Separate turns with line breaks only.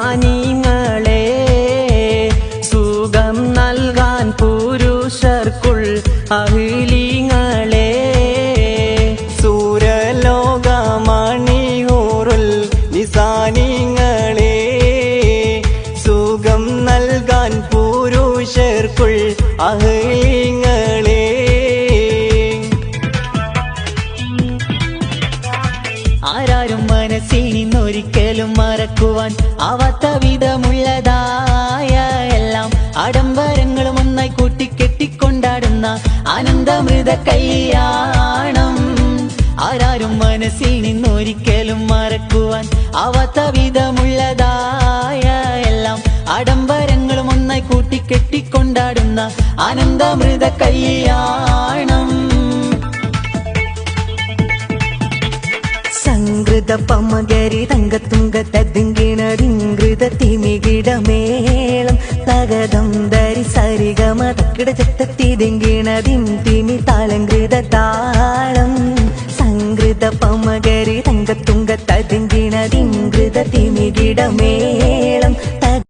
ജ്ഞാനിങ്ങളെ സുഖം നൽകാൻ പുരുഷർക്കുൾ അഹിലിങ്ങളെ
സൂരലോകമണിയൂറുൽ നിസാനിങ്ങളെ സുഖം നൽകാൻ പുരുഷർക്കുൾ അഹിലിങ്ങളെ
ആരാരും മനസ്സിനൊരിക്കൽ വിധമുള്ളതായ എല്ലാം ആഡംബരങ്ങളും ഒന്നായി കൂട്ടിക്കെട്ടിക്കൊണ്ടാടുന്ന ആനന്ദമൃത കല്യാണം. ആരാരും മനസ്സിൽ നിന്നൊരിക്കലും മറക്കുവാൻ ആവാത്ത വിധമുള്ളതായ എല്ലാം ആഡംബരങ്ങളും ഒന്നായി കൂട്ടിക്കെട്ടിക്കൊണ്ടാടുന്ന ആനന്ദമൃത കല്യാണം.
ರುದ್ಧ ಪಮ್ಮಗರಿ ರಂಗ ತುಂಗ ತದ್ದಿಂಗಿಣ ರಿಂಗೃತ ತಿಮಿಗಿಡ ಮೇಳಂ ತಗದಂ ದರಿ ಸರಿಗಮ ತಕ್ಕಿಡ ಚತ್ತತ್ತಿ ದಿಂಗಿಣ ದಿಂ ತಿಮಿ ತಾಳಂಗೃತ ತಾಳಂ ಸಂಗೃತ ಪಮ್ಮಗರಿ ರಂಗ ತುಂಗ ತದ್ದಿಂಗಿಣ ರಿಂಗೃತ ತಿಮಿಗಿಡ ಮೇಳ